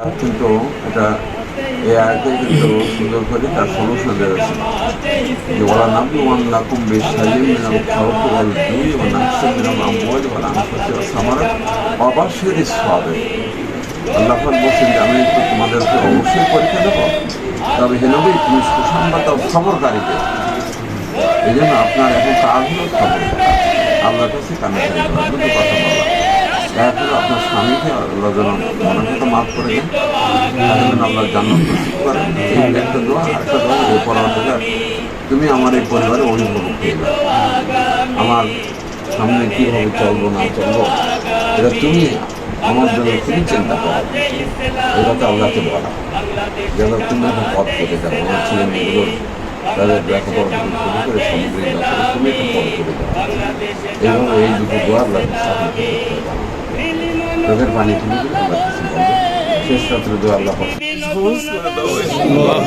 কিন্তু এটা এই সুন্দর করে তার ওয়ান লাকুম বেশাইম মিনাল খাওয়াত ওয়াল দুই ও নাকসিম মিনাল আমওয়াল ওয়াল আনফুসি ওয়াস সামারাত অবাশির সওয়াবে আল্লাহ পাক বলছেন যে, আমি তো তোমাদেরকে অবশ্যই পরীক্ষা দেবো। তবে হে তুমি সুসংবাদ দাও খবরকারীকে এই জন্য আপনার এখন কাজ হলো খবর আল্লাহর কাছে দুটো কথা বলা। আপনার স্বামীকে আল্লাহ যেন মাফ করে দেন। যেন আল্লাহ করেন একটা দোয়া একটা দোয়া, এই পরামর্শ তুমি আমার এই পরিবারে অভিভাবক হয়ে যাও। আমার সামনে কীভাবে চলবো না চলবো, এটা তুমি আমার জন্য খুবই চিন্তা করো। এটা তো আল্লাহকে বলা। যেন তুমি একটা পথ করে যাও আমার ছেলে মেয়েগুলোর তাদের লেখাপড়া শুরু করে তুমি একটা পথ করে যাও এবং এই দুটো দোয়া আল্লাহ সাহায্য করতে পারো চোখের পানি তুলে বলবে শেষ রাত্রে দোয়া আল্লাহ আল্লাহ। আল্লাহ।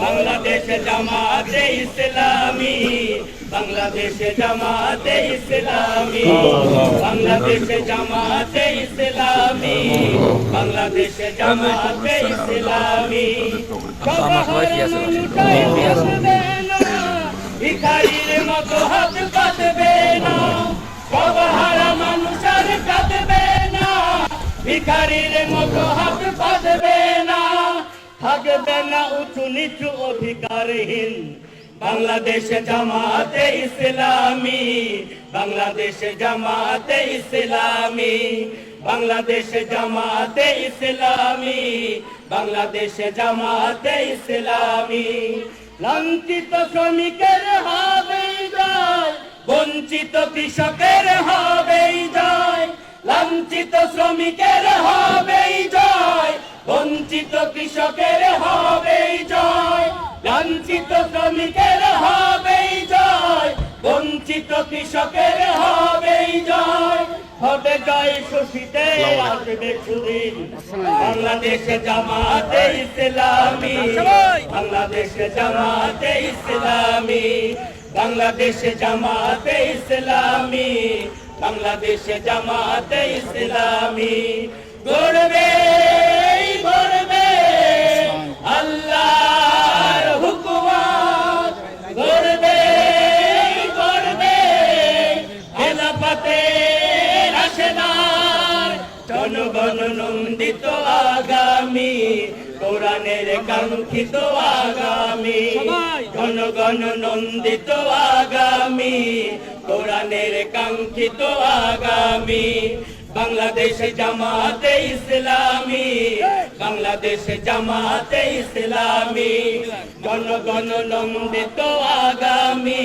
বাংলাদেশে জামাতে ইসলামী, বাংলাদেশে জামাতে ইসলামী, বাংলাদেশে জামাতে ইসলামী, বাংলাদেশে জামাতে ইসলামী। ভিখারির মতো হাত কাঁদবে না সবহারা মানুষ আর না, ভিখারির মতো হাত থাকবে না উঁচু নিচু অধিকারহীন। বাংলাদেশে জামাতে ইসলামী, বাংলাদেশে জামাতে ইসলামী, বাংলাদেশে জামাতে ইসলামী, বাংলাদেশে জামাতে ইসলামী। লাঞ্ছিত শ্রমিকের হবে জয় বঞ্চিত কৃষকের হবে যায়, লাঞ্ছিত শ্রমিকের হবে জয় বঞ্চিত কৃষকের হবে জয়, লাঞ্ছিত শ্রমিকের হবে জয়, বঞ্চিত কৃষকের হবে জয়। হবে জয় শোষিতে আসবে সুদিন, বাংলাদেশে জামাতে ইসলামী। বাংলাদেশে জামাতে ইসলামী, বাংলাদেশে জামাতে ইসলামী, বাংলাদেশে জামাতে ইসলামী। গড়বে জনগণ নন্দিত আগামী কোরআনের কাঙ্ক্ষিত আগামী জনগণ নন্দিত আগামী কোরআনের কাঙ্ক্ষিত আগামী। বাংলাদেশে জামাতে ইসলামী বাংলাদেশে জামাতে ইসলামী জনগণ নন্দিত আগামী।